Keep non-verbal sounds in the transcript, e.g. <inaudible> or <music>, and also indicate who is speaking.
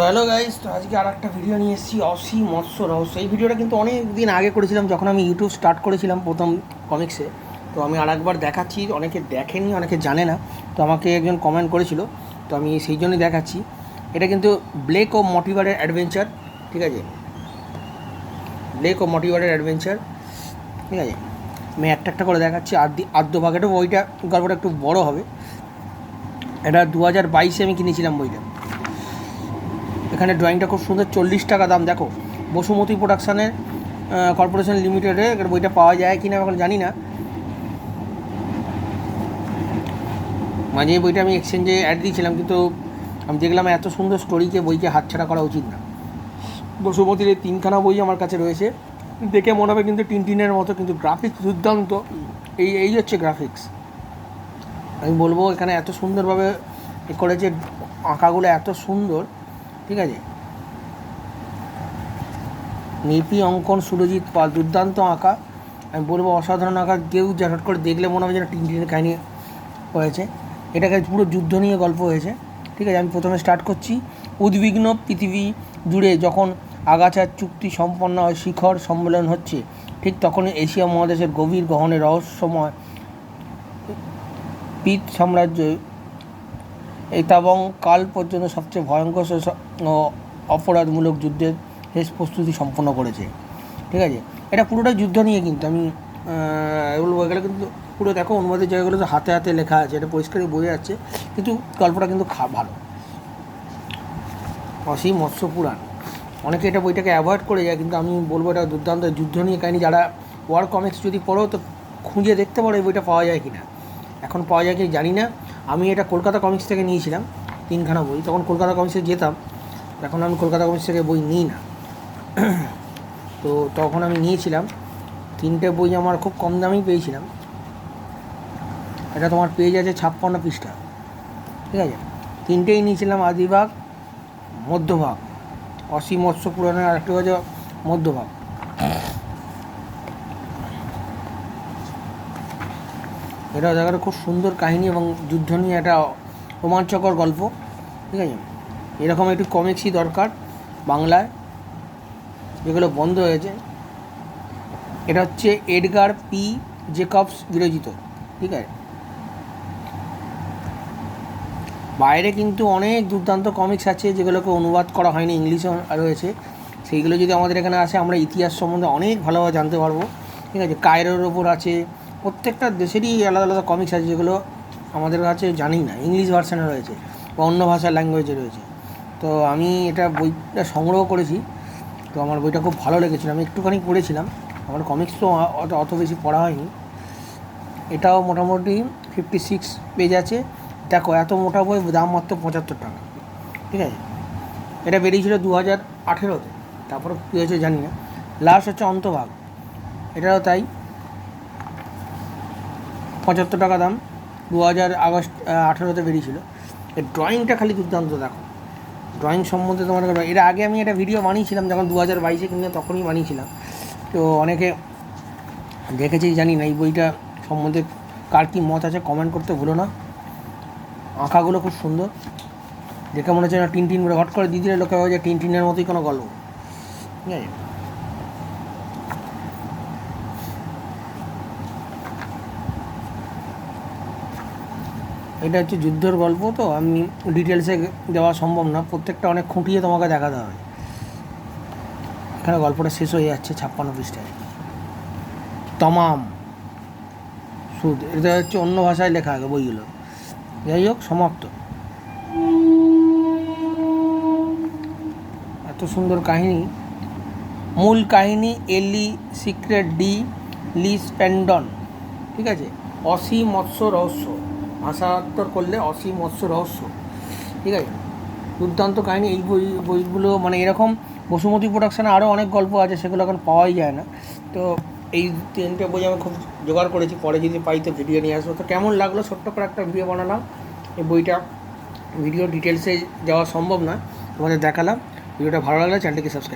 Speaker 1: Hello guys তো আজকে আর একটা ভিডিও নিয়ে এসেছি অসি মৎস্য রহস্য। এই ভিডিওটা কিন্তু অনেক দিন আগে করেছিলাম, যখন আমি ইউটিউব স্টার্ট করেছিলাম প্রথম কমিক্সে তো আমি আর একবার দেখাচ্ছি, অনেকে দেখেনি, অনেকে জানে না। তো আমাকে একজন কমেন্ট করেছিল, তো আমি সেই জন্যই দেখাচ্ছি। এটা কিন্তু ব্লেক ও মোটিভারের অ্যাডভেঞ্চার ঠিক আছে? ব্লেক ও মোটিভারের অ্যাডভেঞ্চার ঠিক আছে? আমি একটা একটা করে দেখাচ্ছি আদ্য আদ্য ভাগেটা বইটা, গল্পটা একটু বড় হবে। এটা দু হাজার বাইশে আমি কিনেছিলাম বইটা। এখানে ড্রয়িংটা খুব সুন্দর, চল্লিশ টাকা দাম, দেখো। বসুমতী প্রোডাকশানের কর্পোরেশন লিমিটেডে বইটা পাওয়া যায় কি না এখন জানি না। মাঝে বইটা আমি এক্সচেঞ্জে অ্যাড দিয়েছিলাম, কিন্তু আমি দেখলাম এত সুন্দর স্টোরিকে বইকে হাতছাড়া করা উচিত না। বসুমতির এই তিনখানা বই আমার কাছে রয়েছে। দেখে মনে হবে কিন্তু টিনটিনের মতো, কিন্তু গ্রাফিক্স দুর্দান্ত। এই এই হচ্ছে গ্রাফিক্স আমি বলব এখানে এত সুন্দরভাবে করেছে, আঁকাগুলো এত সুন্দর। ঠিক আছে? লিপি অঙ্কন, সুরজিৎ পাল, দুর্দান্ত আঁকা। আমি বলব অসাধারণ আঁকা। কেউ হট করে দেখলে মনে হবে যেন টিনটিনের কাহিনী হয়েছে। এটাকে পুরো যুদ্ধ নিয়ে গল্প হয়েছে। ঠিক আছে, আমি প্রথমে স্টার্ট করছি। উদ্বিগ্ন পৃথিবী জুড়ে যখন আগাছার চুক্তি সম্পন্ন হয়, শিখর সম্মেলন হচ্ছে, ঠিক তখনই এশিয়া মহাদেশের গভীর গহনে রহস্যময় পিত সাম্রাজ্য এবং কাল পর্যন্ত সবচেয়ে ভয়ঙ্কর অপরাধমূলক যুদ্ধের শেষ প্রস্তুতি সম্পন্ন করেছে। ঠিক আছে? এটা পুরোটাই যুদ্ধ নিয়ে কিন্তু আমি বলব। এগুলো কিন্তু পুরো দেখো, অনুবাদের জায়গাগুলো তো হাতে হাতে লেখা আছে। এটা পরিষ্কারই বোঝা যাচ্ছে। কিন্তু গল্পটা কিন্তু খা, ভালো। অসীম মৎস্য পুরাণ। অনেকে এটা বইটাকে অ্যাভয়েড করে যায়, কিন্তু আমি বলব এটা দুর্দান্ত যুদ্ধ নিয়ে। কাহিনি যারা ওয়ার কমিক্স যদি পড়ো, তো খুঁজে দেখতে পারো এই বইটা পাওয়া যায় কি না এখন পাওয়া যায় কি জানি না। আমি এটা কলকাতা কমিক্স থেকে নিয়েছিলাম, তিনখানা বই। তখন কলকাতা কমিক্সে যেতাম, এখন আমি কলকাতা কমিক্স থেকে বই নিই না। <clears throat> তো তখন আমি নিয়েছিলাম, তিনটে বই আমার খুব কম দামেই পেয়েছিলাম। এটা তোমার পেজ আছে ছাপ্পান্ন পৃষ্ঠা, ঠিক আছে? তিনটেই নিয়েছিলাম আদিভাগ মধ্যভাগ। অসীম মৎস্য পুরাণের আরেকটি হচ্ছে মধ্যভাগ। এটা দেখার খুব সুন্দর কাহিনী এবং যুদ্ধ নিয়ে একটা রোমাঞ্চকর গল্প, ঠিক আছে? এরকম একটি কমিক্সই দরকার বাংলায়, যেগুলো বন্ধ হয়েছে। এটা হচ্ছে এডগার পি জেকবস বিরোচিত, ঠিক আছে? বাইরে কিন্তু অনেক দুর্দান্ত কমিক্স আছে যেগুলোকে অনুবাদ করা হয়নি, ইংলিশে রয়েছে। সেইগুলো যদি আমাদের এখানে আসে, আমরা ইতিহাস সম্বন্ধে অনেক ভালোভাবে জানতে পারব, ঠিক আছে? কায়রোর ওপর আছে প্রত্যেকটা দেশেরই আলাদা আলাদা কমিক্স আছে যেগুলো আমাদের কাছে জানি না। ইংলিশ ভার্সানে রয়েছে বা অন্য ভাষার ল্যাঙ্গুয়েজে রয়েছে। তো আমি এটা বইটা সংগ্রহ করেছি। তো আমার বইটা খুব ভালো লেগেছিলো। আমি একটুখানি পড়েছিলাম। আমার কমিক্স তো অত অত বেশি পড়া হয়নি। এটাও মোটামুটি ফিফটি সিক্স পেজ আছে। দেখো, এত মোটা বই দাম মাত্র পঁচাত্তর টাকা। ঠিক আছে? এটা বেরিয়েছিল দু হাজার আঠেরোতে। তারপরে কী হয়েছে জানি না। লাস্ট হচ্ছে অন্তভাগ। এটাও তাই। পঁচাত্তর টাকা দাম। দু হাজার আগস্ট আঠেরোতে বেরিয়েছিল। এর ড্রয়িংটা খালি দুর্দান্ত, দেখো। ড্রয়িং সম্বন্ধে তোমার এর আগে আমি একটা ভিডিও বানিয়েছিলাম, যখন দু হাজার বাইশে কিনে তখনই বানিয়েছিলাম। তো অনেকে দেখেছি জানি না, এই বইটা সম্বন্ধে কার কী মত আছে কমেন্ট করতে ভুলো না। আঁকাগুলো খুব সুন্দর। দেখে মনে হচ্ছে না টিন টিন করে হট করে দিয়ে দিলে লোকে ভাবে যে টিন টিনের মতোই কোনো গল্প। ঠিক আছে? এটা হচ্ছে যুদ্ধের গল্প তো, আমি ডিটেলসে দেওয়া সম্ভব না। প্রত্যেকটা অনেক খুঁটিয়ে তোমাকে দেখাতে হবে। এখানে গল্পটা শেষ হয়ে যাচ্ছে ছাপ্পান্ন পৃষ্ঠায়। তমাম সুদ, এটা হচ্ছে অন্য ভাষায় লেখা আগে বইগুলো। যাই হোক, সমাপ্ত। এত সুন্দর কাহিনী। মূল কাহিনী এলি সিক্রেট ডি লি স্প্যান্ডন ঠিক আছে? অসীম মৎস্য রহস্য। ভাষান্তর করলে অসীম মৎস্য রহস্য। ঠিক আছে? দুর্দান্ত কাহিনী। এই বই, বইগুলো মানে এরকম বসুমতী প্রোডাকশানে আরও অনেক গল্প আছে, সেগুলো এখন পাওয়াই যায় না। তো এই তিনটে বই আমি খুব জোগাড় করেছি। পরে যদি পাই তো ভিডিও নিয়ে আসব। তো কেমন লাগল? ছোট্ট করে একটা ভিডিও বানালাম। এই বইটা ভিডিও ডিটেলসে যাওয়া সম্ভব না তোমাদের দেখালাম। ভিডিওটা ভালো লাগলে চ্যানেলটিকে সাবস্ক্রাইব